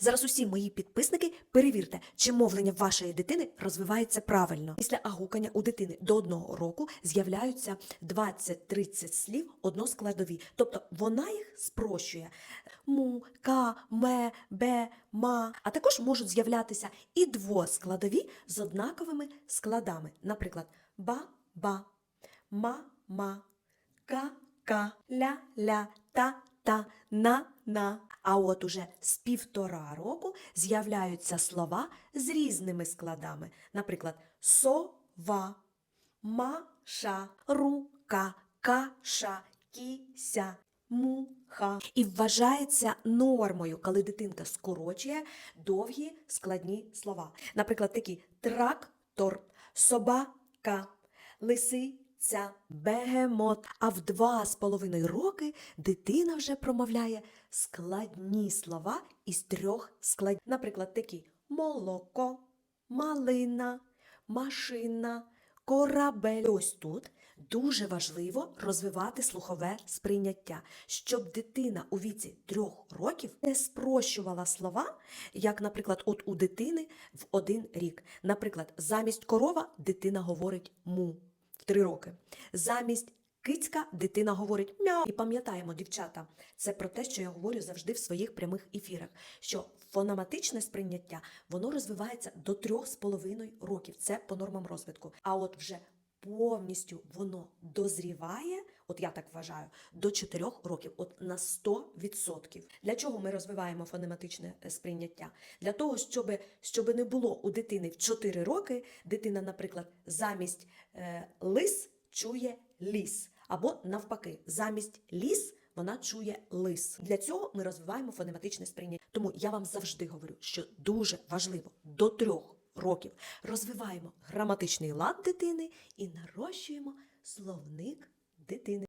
Зараз усі мої підписники перевірте, чи мовлення вашої дитини розвивається правильно. Після агукання у дитини до одного року з'являються 20-30 слів односкладові, тобто вона їх спрощує. Му, ка, ме, бе, ма. А також можуть з'являтися і двоскладові з однаковими складами. Наприклад, ба, ба, ма, ма, ка, ка, А от уже з півтора року з'являються слова з різними складами. Наприклад, сова, маша, рука, каша, кіся, муха. І вважається нормою, коли дитинка скорочує довгі складні слова. Наприклад, такі трактор, собака, лисиця, бегемот. А в два з половиною роки дитина вже промовляє складні слова із трьох складів. Наприклад, такі молоко, малина, машина, корабель. Ось тут дуже важливо розвивати слухове сприйняття, щоб дитина у віці трьох років не спрощувала слова, як, наприклад, от у дитини в один рік. Наприклад, замість корова дитина говорить му три роки. Замість кицька дитина говорить мяу. І пам'ятаємо, дівчата, це про те, що я говорю завжди в своїх прямих ефірах, що фономатичне сприйняття воно розвивається до трьох з половиною років. Це по нормам розвитку. А от вже повністю воно дозріває, от я так вважаю, до 4 років, от на 100%. Для чого ми розвиваємо фонематичне е, сприйняття? Для того, щоб, щоб не було у дитини в 4 роки, дитина, наприклад, замість е, лис чує ліс, або навпаки, замість ліс. Вона чує лис. Для цього ми розвиваємо фонематичне сприйняття. Тому я вам завжди говорю, що дуже важливо до трьох років розвиваємо граматичний лад дитини і нарощуємо словник дитини.